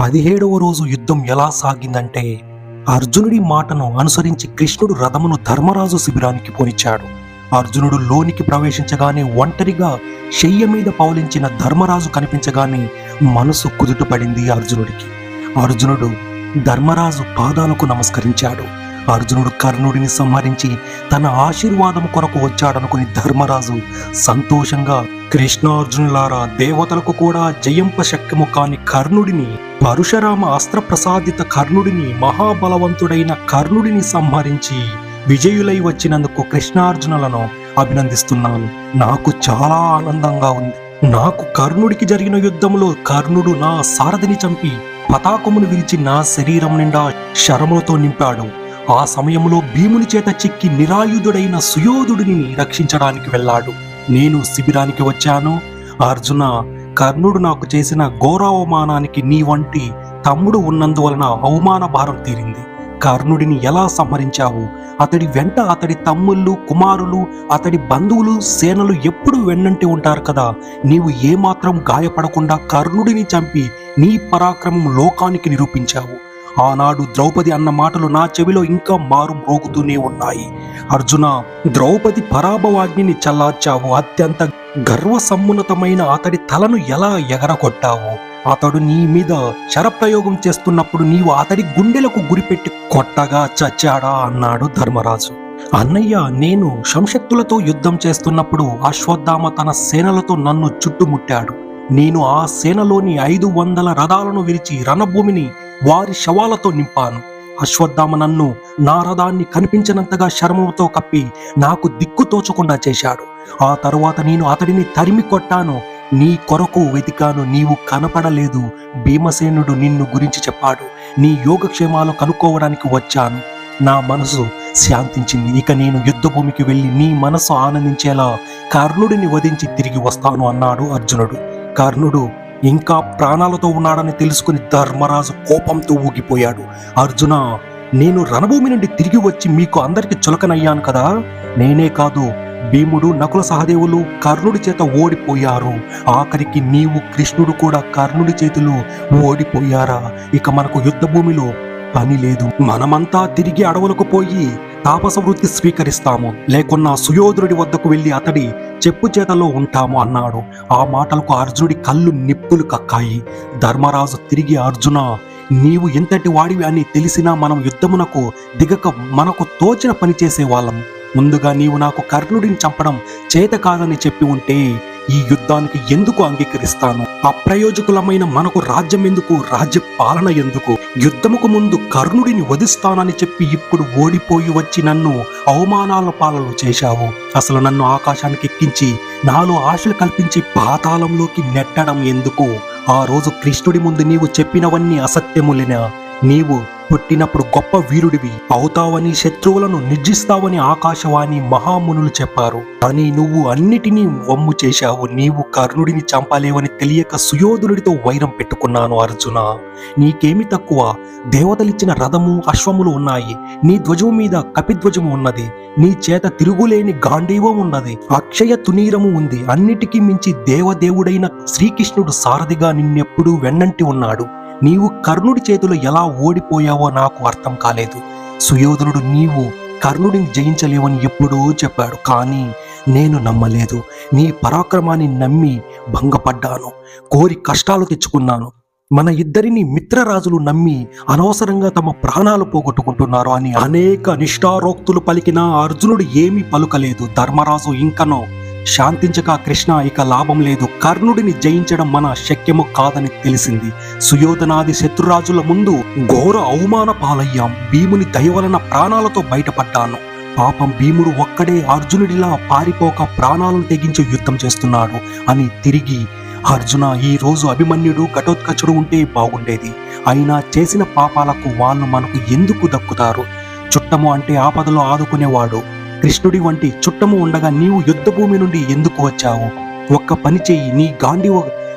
పదిహేడవ రోజు యుద్ధం ఎలా సాగిందంటే అర్జునుడి మాటను అనుసరించి కృష్ణుడు రథమును ధర్మరాజు శిబిరానికి పోనిచ్చాడు. అర్జునుడు లోనికి ప్రవేశించగానే ఒంటరిగా శయ్య మీద పౌలించిన ధర్మరాజు కనిపించగానే మనసు కుదుటపడింది అర్జునుడికి. అర్జునుడు ధర్మరాజు పాదాలకు నమస్కరించాడు. అర్జునుడు కర్ణుడిని సంహరించి తన ఆశీర్వాదం కొరకు వచ్చాడనుకుని ధర్మరాజు సంతోషంగా కృష్ణార్జునులారా దేవతలకు కూడా జయంప శక్యము కాని కర్ణుడిని పరశురామ అస్త్ర ప్రసాదిత కర్ణుడిని మహాబలవంతుడైన కర్ణుడిని సంహరించి విజయులై వచ్చినందుకు కృష్ణార్జునులను అభినందిస్తున్నాను. నాకు చాలా ఆనందంగా ఉంది. నాకు కర్ణుడికి జరిగిన యుద్ధంలో కర్ణుడు నా సారథిని చంపి పతాకమును విరిచి నా శరీరం నిండా శరములతో నింపాడు. ఆ సమయంలో భీముని చేత చిక్కి నిరాయుధుడైన సుయోధుడిని రక్షించడానికి వెళ్ళాడు. నేను శిబిరానికి వచ్చాను. అర్జున కర్ణుడు నాకు చేసిన గౌరవమానానికి నీ వంటి తమ్ముడు ఉన్నందువలన అవమాన భారం తీరింది. కర్ణుడిని ఎలా సంహరించావు? అతడి వెంట అతడి తమ్ముళ్ళు కుమారులు అతడి బంధువులు సేనలు ఎప్పుడు వెన్నంటి ఉంటారు కదా? నీవు ఏమాత్రం గాయపడకుండా కర్ణుడిని చంపి నీ పరాక్రమం లోకానికి నిరూపించావు. ఆనాడు ద్రౌపది అన్న మాటలు నా చెవిలో ఇంకా మారు మ్రోగుతూనే ఉన్నాయి. అర్జున ద్రౌపది పరాభవాగ్నిని చల్లార్చావు. అత్యంత గర్వసమ్మున్నతమైన అతడి తలను ఎలా ఎగరగొట్టావు? అతడు నీ మీద శరప్రయోగం చేస్తున్నప్పుడు నీవు అతడి గుండెలకు గురిపెట్టి కొట్టగా చచ్చాడా? అన్నాడు ధర్మరాజు. అన్నయ్య నేను సంశక్తులతో యుద్ధం చేస్తున్నప్పుడు అశ్వత్థామ తన సేనలతో నన్ను చుట్టుముట్టాడు. నేను ఆ సేనలోని ఐదు వందల రథాలను విరిచి రణభూమిని వారి శవాలతో నింపాను. అశ్వత్థామ నన్ను నారదాన్ని కనిపించినంతగా శర్మతో కప్పి నాకు దిక్కు తోచకుండా చేశాడు. ఆ తరువాత నేను అతడిని తరిమి కొట్టాను. నీ కొరకు వెతికాను నీవు కనపడలేదు. భీమసేనుడు నిన్ను గురించి చెప్పాడు. నీ యోగక్షేమాలు కనుక్కోవడానికి వచ్చాను. నా మనసు శాంతించింది. ఇక నేను యుద్ధభూమికి వెళ్ళి నీ మనసు ఆనందించేలా కర్ణుడిని వధించి తిరిగి వస్తాను అన్నాడు అర్జునుడు. కర్ణుడు ఇంకా ప్రాణాలతో ఉన్నాడని తెలుసుకుని ధర్మరాజు కోపంతో ఊగిపోయాడు. అర్జున నేను రణభూమి నుండి తిరిగి వచ్చి మీకు అందరికి చులకనయ్యాను కదా? నేనే కాదు భీముడు నకుల సహదేవులు కర్ణుడి చేత ఓడిపోయారు. ఆఖరికి నీవు కృష్ణుడు కూడా కర్ణుడి చేతిలో ఓడిపోయారా? ఇక మనకు యుద్ధ భూమిలో పని లేదు. మనమంతా తిరిగి అడవులకు పోయి తాపస వృత్తి స్వీకరిస్తాము. లేకున్నా సుయోధుడి వద్దకు వెళ్ళి అతడి చెప్పు చేతలో ఉంటాము అన్నాడు. ఆ మాటలకు అర్జునుడి కళ్ళు నిప్పులు కక్కాయి. ధర్మరాజు తిరిగి అర్జున నీవు ఎంతటి వాడివి అని తెలిసినా మనం యుద్ధమునకు దిగక మనకు తోచిన పని చేసేవాళ్ళం. ముందుగా నీవు నాకు కర్ణుడిని చంపడం చేత కాదని చెప్పి ఉంటే ఈ యుద్ధానికి ఎందుకు అంగీకరిస్తాను? అప్రయోజకులమైన మనకు రాజ్యం ఎందుకు? రాజ్య పాలన ఎందుకు? యుద్ధముకు ముందు కర్ణుడిని వధిస్తానని చెప్పి ఇప్పుడు ఓడిపోయి వచ్చి నన్ను అవమానాల పాలలు చేశావు. అసలు నన్ను ఆకాశానికి ఎక్కించి నాలో ఆశలు కల్పించి పాతాళంలోకి నెట్టడం ఎందుకు? ఆ రోజు కృష్ణుడి ముందు నీవు చెప్పినవన్నీ అసత్యములేనా? నీవు పుట్టినప్పుడు గొప్ప వీరుడివి. అవుతావని శత్రువులను నిర్జిస్తావని ఆకాశవాణి మహామునులు చెప్పారు. కానీ నువ్వు అన్నిటినీ వమ్ము చేశావు. నీవు కర్ణుడిని చంపలేవని తెలియక సుయోధనుడితో వైరం పెట్టుకున్నాను అర్జున. నీకేమి తక్కువ? దేవతలిచ్చిన రథము అశ్వములు ఉన్నాయి. నీ ధ్వజము మీద కపిధ్వజము ఉన్నది. నీ చేత తిరుగులేని గాంధీవం ఉన్నది. అక్షయ తునీరము ఉంది. అన్నిటికీ మించి దేవదేవుడైన శ్రీకృష్ణుడు సారథిగా నిన్నెప్పుడూ వెన్నంటి ఉన్నాడు. నీవు కర్ణుడి చేతిలో ఎలా ఓడిపోయావో నాకు అర్థం కాలేదు. సుయోధనుడు నీవు కర్ణుడిని జయించలేవని ఎప్పుడో చెప్పాడు కానీ నేను నమ్మలేదు. నీ పరాక్రమాన్ని నమ్మి భంగపడ్డాను కోరి కష్టాలు తెచ్చుకున్నాను. మన ఇద్దరిని మిత్రరాజులు నమ్మి అనవసరంగా తమ ప్రాణాలు పోగొట్టుకుంటున్నారు అని అనేక నిష్ఠారోక్తులు పలికిన అర్జునుడు ఏమీ పలుకలేదు. ధర్మరాజు ఇంకనో శాంతించక కృష్ణ ఇక లాభం లేదు. కర్ణుడిని జయించడం మన శక్యము కాదని తెలిసింది. సుయోధనాది శత్రురాజుల ముందు ఘోర అవమాన పాలయ్యాం. భీముని దయవలన ప్రాణాలతో బయటపడ్డాను. పాపం భీముడు ఒక్కడే అర్జునుడిలా పారిపోక ప్రాణాలను తెగించి యుద్ధం చేస్తున్నాడు అని తిరిగి అర్జున ఈ రోజు అభిమన్యుడు ఘటోత్కచుడు ఉంటే బాగుండేది. అయినా చేసిన పాపాలకు వాళ్ళు మనకు ఎందుకు దక్కుతారు? చుట్టము అంటే ఆపదలో ఆదుకునేవాడు. కృష్ణుడి వంటి చుట్టము ఉండగా నీవు యుద్ధభూమి నుండి ఎందుకు వచ్చావు? ఒక్క పని చెయ్యి నీ గాంధీ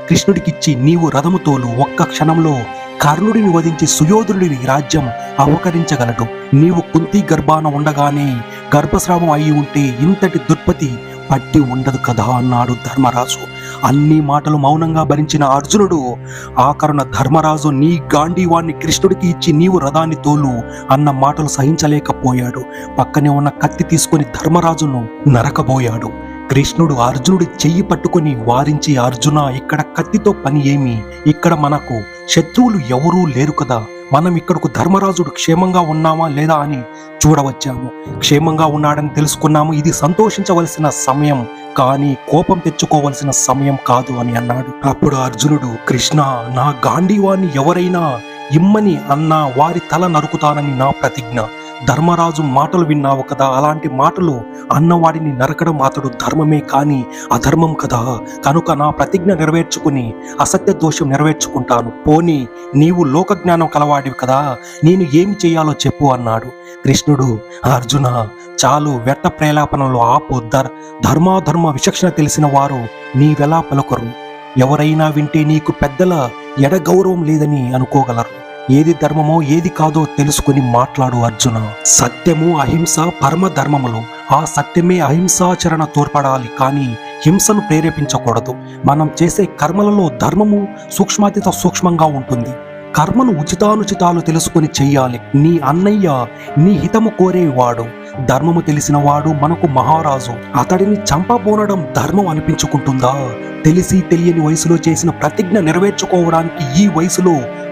కృష్ణుడికిచ్చి నీవు రథముతోలు ఒక్క క్షణంలో కర్ణుడిని వధించి సుయోధుడిని రాజ్యం అవకరించగలడు నీవు కుంతి గర్భాన ఉండగానే గర్భస్రావం అయి ఉంటే ఇంతటి దుర్పతి పట్టి ఉండదు కదా అన్నాడు ధర్మరాజు. అన్ని మాటలు మౌనంగా భరించిన అర్జునుడు ఆకరణ ధర్మరాజు నీ గాంధీవాణ్ణి కృష్ణుడికి ఇచ్చి నీవు రథాన్ని తోలు అన్న మాటలు సహించలేకపోయాడు. పక్కనే ఉన్న కత్తి తీసుకొని ధర్మరాజును నరకబోయాడు. కృష్ణుడు అర్జునుడి చెయ్యి పట్టుకొని వారించి అర్జున ఇక్కడ కత్తితో పని ఏమి? ఇక్కడ మనకు శత్రువులు ఎవరూ లేరు కదా. మనం ఇక్కడకు ధర్మరాజుడు క్షేమంగా ఉన్నామా లేదా అని చూడవచ్చాము. క్షేమంగా ఉన్నాడని తెలుసుకున్నాము. ఇది సంతోషించవలసిన సమయం. కానీ కోపం తెచ్చుకోవలసిన సమయం కాదు అని అన్నాడు. అప్పుడు అర్జునుడు కృష్ణ నా గాంధీవాన్ని ఎవరైనా ఇమ్మని అన్నా వారి తల నరుకుతానని నా ప్రతిజ్ఞ. ధర్మరాజు మాటలు విన్నావు కదా అలాంటి మాటలు అన్నవాడిని నరకడం అతడు ధర్మమే కాని అధర్మం కదా. కనుక నా ప్రతిజ్ఞ నెరవేర్చుకుని అసత్య దోషం నెరవేర్చుకుంటాను. పోని నీవు లోకజ్ఞానం కలవాడివి కదా నేను ఏమి చేయాలో చెప్పు అన్నాడు. కృష్ణుడు అర్జున చాలు వెట్ట ప్రేలాపనలో ఆపు. ధర్ ధర్మాధర్మ విచక్షణ తెలిసిన వారు నీవెలా పలుకరు? ఎవరైనా వింటే నీకు పెద్దల ఎడగౌరవం లేదని అనుకోగలరు. ఏది ధర్మమో ఏది కాదో తెలుసుకుని మాట్లాడు అర్జున. సత్యము అహింస పరమ ధర్మములు. ఆ సత్యమే అహింసాచరణ తోడ్పడాలి కానీ హింసను ప్రేరేపించకూడదు. మనం చేసే కర్మలలో ధర్మము సూక్ష్మాతిత సూక్ష్మంగా ఉంటుంది. కర్మను ఉచితానుచితాలు తెలుసుకుని చెయ్యాలి. నీ అన్నయ్య నీ హితము కోరేవాడు. ధర్మము తెలిసిన వాడు మనకు మహారాజు. అతడిని చంపబోనడం ధర్మం అనిపించుకుంటుందా? తెలిసి తెలియని వయసులో చేసిన ప్రతిజ్ఞ నెరవేర్చుకోవడానికి ఈ వయసులో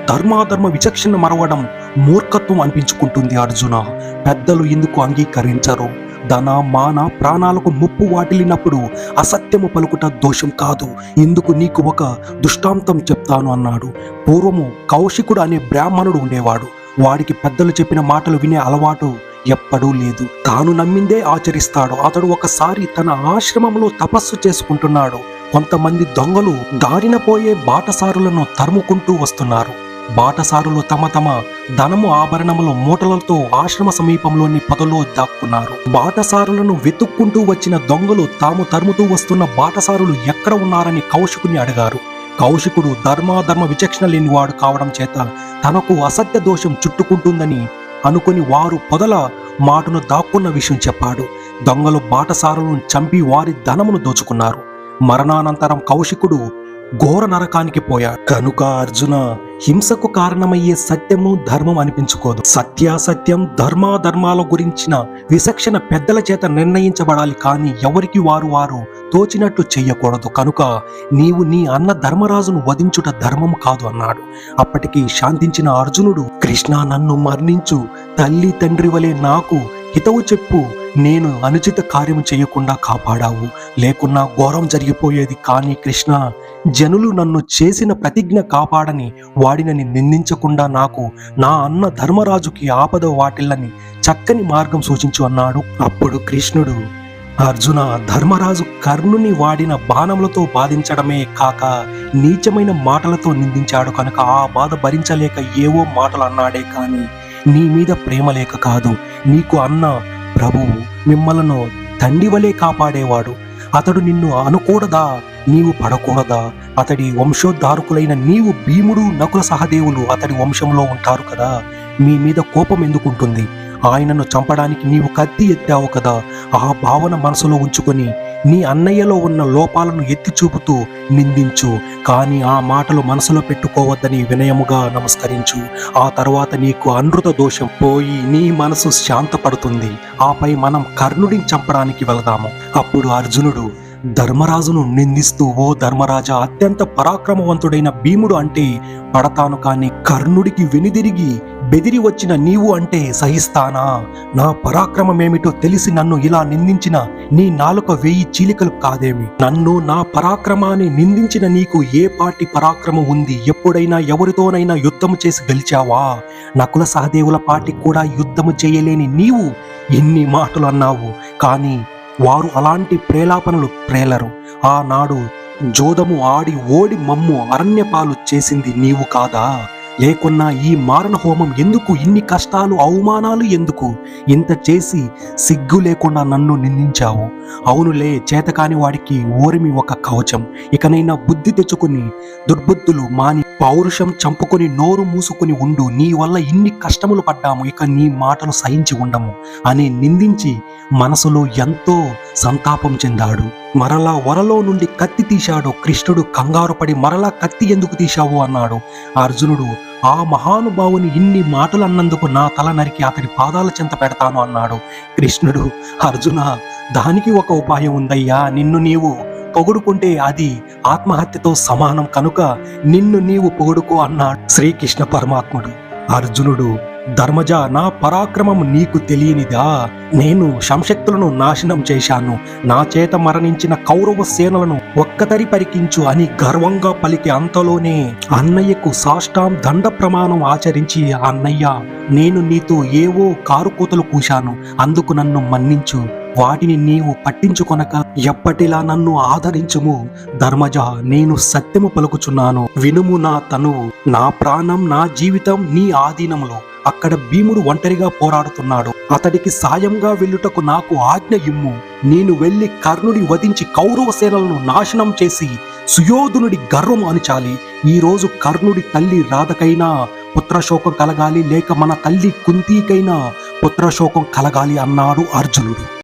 ధర్మాధర్మ విచక్షణ మరవడం మూర్ఖత్వం అనిపించుకుంటుంది అర్జున. పెద్దలు ఎందుకు అంగీకరించరు? ధన మాన ప్రాణాలకు ముప్పు వాటిల్లినప్పుడు అసత్యము పలుకుట దోషం కాదు. ఇందుకు నీకు ఒక దుష్టాంతం చెప్తాను అన్నాడు. పూర్వము కౌశికుడు అనే బ్రాహ్మణుడు ఉండేవాడు. వాడికి పెద్దలు చెప్పిన మాటలు వినే అలవాటు ఎప్పుడూ లేదు. తాను నమ్మిందే ఆచరిస్తాడు. అతడు ఒకసారి తన ఆశ్రమంలో తపస్సు చేసుకుంటున్నాడు. కొంతమంది దొంగలు దారిన పోయే బాటసారులను తరుముకుంటూ వస్తున్నారు. బాటసారులు తమ తమ ధనము ఆభరణముల మూటలతో ఆశ్రమ సమీపంలోని పొదలో దాక్కున్నారు. బాటసారులను వెతుక్కుంటూ వచ్చిన దొంగలు తాము తరుముతూ వస్తున్న బాటసారులు ఎక్కడ ఉన్నారని కౌశికుని అడిగారు. కౌశికుడు ధర్మాధర్మ విచక్షణ లేనివాడు కావడం చేత తనకు అసత్య దోషం చుట్టుకుంటుందని అనుకుని వారు పొదల మాటను దాక్కున్న విషయం చెప్పాడు. దొంగలు బాటసారులను చంపి వారి ధనమును దోచుకున్నారు. మరణానంతరం కౌశికుడు ఘోర నరకానికి పోయాడు. కనుక అర్జున హింసకు కారణమయ్యే సత్యము ధర్మం అనిపించుకోదు. సత్యాసత్యం ధర్మాధర్మాల గురించిన విచక్షణ పెద్దల చేత నిర్ణయించబడాలి కానీ ఎవరికి వారు వారు తోచినట్లు చెయ్యకూడదు. కనుక నీవు నీ అన్న ధర్మరాజును వధించుట ధర్మం కాదు అన్నాడు. అప్పటికి శాంతించిన అర్జునుడు కృష్ణ నన్ను మరణించు తల్లి తండ్రి వలె నాకు హితవు చెప్పు నేను అనుచిత కార్యము చేయకుండా కాపాడావు. లేకున్నా ఘోరం జరిగిపోయేది కానీ కృష్ణ జనులు నన్ను చేసిన ప్రతిజ్ఞ కాపాడని వాడినని నిందించకుండా నాకు నా అన్న ధర్మరాజుకి ఆపద వాటిల్లని చక్కని మార్గం సూచించు అన్నాడు. అప్పుడు కృష్ణుడు అర్జున ధర్మరాజు కర్ణుని వాడిన బాణములతో బాధించడమే కాక నీచమైన మాటలతో నిందించాడు కనుక ఆ బాధ భరించలేక ఏవో మాటలు అన్నాడే కానీ నీ మీద ప్రేమ లేక కాదు. నీకు అన్న ప్రభువు మిమ్మలను తండ్రి వలె కాపాడేవాడు. అతడు నిన్ను అనకూడదా? నీవు పడకూడదా? అతడి వంశోద్ధారకులైన నీవు భీముడు నకుల సహదేవులు అతడి వంశంలో ఉంటారు కదా? మీ మీద కోపం ఎందుకుంటుంది? ఆయనను చంపడానికి నీవు కత్తి ఎత్తావు కదా. ఆ భావన మనసులో ఉంచుకొని నీ అన్నయ్యలో ఉన్న లోపాలను ఎత్తి చూపుతూ నిందించు. కానీ ఆ మాటలు మనసులో పెట్టుకోవద్దని వినయముగా నమస్కరించు. ఆ తర్వాత నీకు అనృత దోషం పోయి నీ మనసు శాంతపడుతుంది. ఆపై మనం కర్ణుడిని చంపడానికి వెళదాము. అప్పుడు అర్జునుడు ధర్మరాజును నిందిస్తూ ఓ ధర్మరాజా అత్యంత పరాక్రమవంతుడైన భీముడు అంటే పడతాను కాని కర్ణుడికి వెనుదిరిగి బెదిరి వచ్చిన నీవు అంటే సహిస్తానా? నా పరాక్రమమేమిటో తెలిసి నన్ను ఇలా నిందించిన నీ నాలుక వెయ్యి చీలికలు కాదేమి? నన్ను నా పరాక్రమాన్ని నిందించిన నీకు ఏ పాటి పరాక్రమం ఉంది? ఎప్పుడైనా ఎవరితోనైనా యుద్ధము చేసి గెలిచావా? నకుల సహదేవుల పాటి కూడా యుద్ధము చేయలేని నీవు ఎన్ని మాటలు అన్నావు? కానీ వారు అలాంటి ప్రేలాపనలు ప్రేలరు. ఆనాడు జోదము ఆడి ఓడి మమ్ము అరణ్యపాలు చేసింది నీవు కాదా? లేకున్నా ఈ మారణ హోమం ఎందుకు? ఇన్ని కష్టాలు అవమానాలు ఎందుకు? ఇంత చేసి సిగ్గు లేకుండా నన్ను నిందించావు. అవునులే చేతకాని వాడికి ఓరిమి ఒక కవచం. ఇకనైనా బుద్ధి తెచ్చుకుని దుర్బుద్ధులు మాని పౌరుషం చంపుకొని నోరు మూసుకొని ఉండు. నీ వల్ల ఇన్ని కష్టములు పడ్డాము. ఇక నీ మాటలు సహించి ఉండము అని నిందించి మనసులో ఎంతో సంతాపం చెందాడు. మరలా వరలో నుండి కత్తి తీశాడు. కృష్ణుడు కంగారు పడి మరలా కత్తి ఎందుకు తీశావు? అన్నాడు. అర్జునుడు ఆ మహానుభావుని ఇన్ని మాటలు అన్నందుకు నా తల నరికి అతడి పాదాల చెంత పెడతాను అన్నాడు. కృష్ణుడు అర్జున దానికి ఒక ఉపాయం ఉందయ్యా. నిన్ను నీవు పొగుడుకుంటే అది ఆత్మహత్యతో సమానం కనుక నిన్ను నీవు పొగుడుకో అన్నాడు శ్రీకృష్ణ పరమాత్ముడు. అర్జునుడు ధర్మజ నా పరాక్రమం నీకు తెలియనిదా? నేను సంశక్తులను నాశనం చేశాను. నా చేత మరణించిన కౌరవ సేనలను ఒక్కతరి పరికించు అని గర్వంగా పలికి అంతలోనే అన్నయ్యకు సాష్టాం దండ ప్రమాణం ఆచరించి అన్నయ్య నేను నీతో ఏవో కారుకూతలు కూశాను అందుకు నన్ను మన్నించు. వాటిని నీవు పట్టించుకొనక ఎప్పటిలా నన్ను ఆదరించుము? ధర్మజ నేను సత్యము పలుకుచున్నాను. వినుము నా తనువు. నా ప్రాణం నా జీవితం నీ ఆధీనములో. అక్కడ భీముడు ఒంటరిగా పోరాడుతున్నాడు. అతడికి సాయంగా వెళ్ళుటకు నాకు ఆజ్ఞ ఇమ్ము. నేను వెళ్ళి కర్ణుడి వధించి కౌరవ సేనలను నాశనం చేసి సుయోధనుడి గర్వం అణిచాలి. ఈ రోజు కర్ణుడి తల్లి రాధకైనా పుత్రశోకం కలగాలి లేక మన తల్లి కుంతీకైనా పుత్రశోకం కలగాలి అన్నాడు అర్జునుడు.